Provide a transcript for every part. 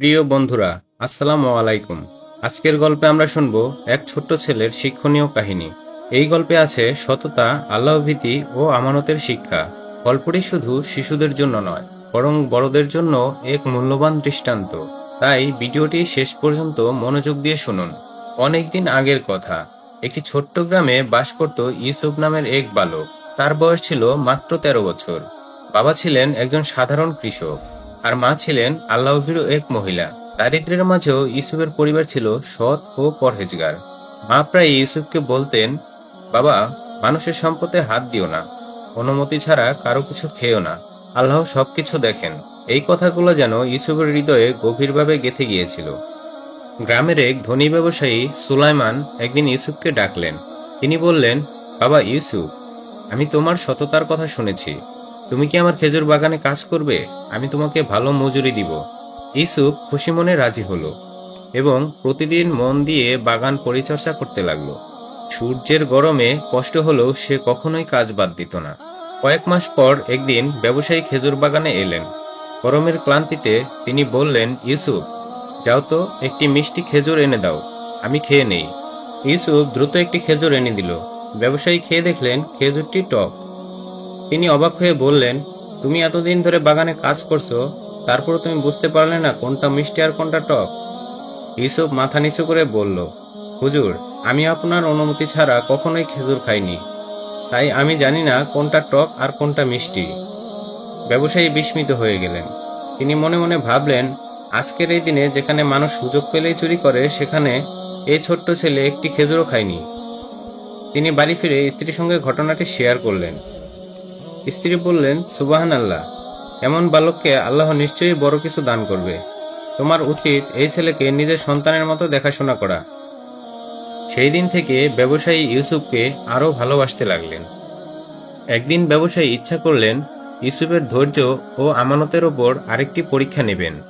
প্রিয় বন্ধুরা, আসসালামু আলাইকুম। আজকের গল্পে আমরা শুনব এক ছোট্ট ছেলের শিক্ষণীয় কাহিনী। এই গল্পে আছে সততা, আল্লাহভীতি ও আমানতের শিক্ষা। গল্পটি শুধু শিশুদের জন্য নয়, বরং বড়দের জন্য এক মূল্যবান দৃষ্টান্ত। তাই ভিডিওটি শেষ পর্যন্ত মনোযোগ দিয়ে শুনুন। অনেকদিন আগের কথা, একটি ছোট্ট গ্রামে বাস করত ইউসুফ নামের এক বালক। তার বয়স ছিল মাত্র তেরো বছর। বাবা ছিলেন একজন সাধারণ কৃষক। আর মা ছিলেন আল্লাহভীরু এক মহিলা। দারিদ্র্যের মাঝেও ইউসুফের পরিবার ছিল সৎ ও পরহেজগার। মা প্রায় ইউসুফকে বলতেন, বাবা, মানুষের সম্পদে হাত দিও না। অনুমতি ছাড়া কারও কিছু খেয়েও না। আল্লাহ সবকিছু দেখেন। এই কথাগুলো যেন ইউসুফের হৃদয়ে গভীরভাবে গেঁথে গিয়েছিল। গ্রামের এক ধনী ব্যবসায়ী সুলাইমান একদিন ইউসুফকে ডাকলেন। তিনি বললেন, বাবা ইউসুফ, আমি তোমার সততার কথা শুনেছি। তুমি কি আমার খেজুর বাগানে কাজ করবে? আমি তোমাকে ভালো মজুরি দিব। ইউসুফ খুশি মনে রাজি হলো এবং প্রতিদিন মন দিয়ে বাগান পরিচর্যা করতে লাগল। সূর্যের গরমে কষ্ট হলেও সে কখনোই কাজ বাদ দিত না। কয়েক মাস পর একদিন ব্যবসায়ী খেজুর বাগানে এলেন। গরমের ক্লান্তিতে তিনি বললেন, ইউসুফ, যাও তো একটি মিষ্টি খেজুর এনে দাও, আমি খেয়ে নেই। ইউসুফ দ্রুত একটি খেজুর এনে দিল। ব্যবসায়ী খেয়ে দেখলেন খেজুরটি টক। তিনি অবাক হয়ে বললেন, তুমি এতদিন ধরে বাগানে কাজ করছ তারপর তুমি বুঝতে পারলে না কোনটা মিষ্টি আর কোনটা টক? ইউসুফ মাথা নিচু করে বলল, হুজুর, আমি আপনার অনুমতি ছাড়া কখনোই খেজুর খাইনি। তাই আমি জানি না কোনটা টক আর কোনটা মিষ্টি। ব্যবসায়ী বিস্মিত হয়ে গেলেন। তিনি মনে মনে ভাবলেন, আজকের এই দিনে যেখানে মানুষ সুযোগ পেলেই চুরি করে, সেখানে এই ছোট্ট ছেলে একটি খেজুরও খায়নি। তিনি বাড়ি ফিরে স্ত্রীর সঙ্গে ঘটনাটি শেয়ার করলেন। স্ত্রী বললেন সুবাহান আল্লাহ এমন বালককে আল্লাহ নিশ্চয়ই বড় কিছু দান করবে। তোমার উচিত এই ছেলেকে নিজের সন্তানের মতো দেখাশোনা করা। সেই দিন থেকে ব্যবসায়ী ইউসুফকে আরও ভালোবাসতে লাগলেন। একদিন ব্যবসায়ী ইচ্ছা করলেন, ইউসুফের ধৈর্য ও আমানতের ওপর আরেকটি পরীক্ষা নেবেন।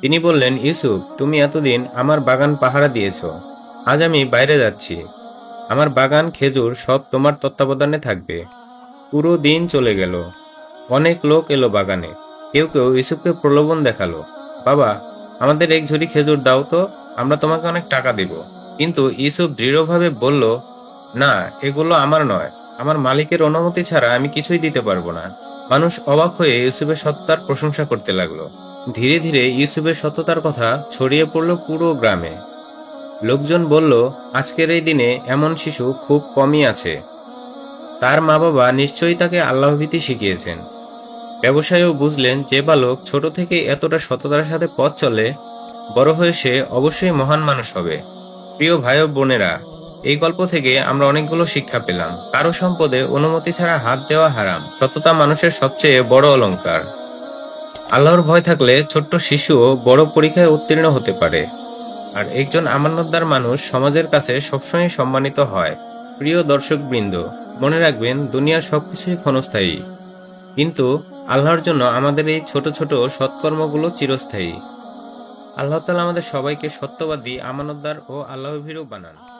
তিনি বললেন, ইউসুফ, তুমি এতদিন আমার বাগান পাহারা দিয়েছ। আজ আমি বাইরে যাচ্ছি। আমার বাগান, খেজুর সব তোমার তত্ত্বাবধানে থাকবে। পুরো দিন চলে গেল। অনেক লোক এলো বাগানে। কেউ কেউ ইউসুফকে প্রলোভন দেখাল। বাবা, আমাদের এক ঝুড়ি খেজুর দাও তো, আমরা তোমাকে অনেক টাকা দেব। কিন্তু ইউসুফ দৃঢ়ভাবে বলল, না, এগুলো আমার নয়। আমার মালিকের অনুমতি ছাড়া আমি কিছুই দিতে পারব না। মানুষ অবাক হয়ে ইউসুফের সততার প্রশংসা করতে লাগল। ধীরে ধীরে ইউসুফের সততার কথা ছড়িয়ে পড়ল পুরো গ্রামে। লোকজন বলল, আজকের এই দিনে এমন শিশু খুব কমই আছে। তার মা বাবা নিশ্চয়ই তাকে আল্লাহভীতি শিখিয়েছেন। ব্যবসায়ীও বুঝলেন যে বালক ছোট থেকে এতটা সততার সাথে পথ চলে, বড় হয়ে সে অবশ্যই মহান মানুষ হবে। প্রিয় ভাই ও বোনেরা, এই গল্প থেকে আমরা অনেকগুলো শিক্ষা পেলাম। কারও সম্পদে অনুমতি ছাড়া হাত দেওয়া হারাম। সততা মানুষের সবচেয়ে বড় অলংকার। আল্লাহর ভয় থাকলে ছোট্ট শিশুও বড় পরীক্ষায় উত্তীর্ণ হতে পারে। আর একজন আমানতদার মানুষ সমাজের কাছে সবসময় সম্মানিত হয়। প্রিয় দর্শকবৃন্দ মনে রাখবেন, দুনিয়ার সবকিছুই ক্ষণস্থায়ী। কিন্তু আল্লাহর জন্য আমাদের এই ছোট ছোট সৎকর্মগুলো চিরস্থায়ী। আল্লাহ তালা আমাদের সবাইকে সত্যবাদী, আমানতদার ও আল্লাহ ভীরু বানান।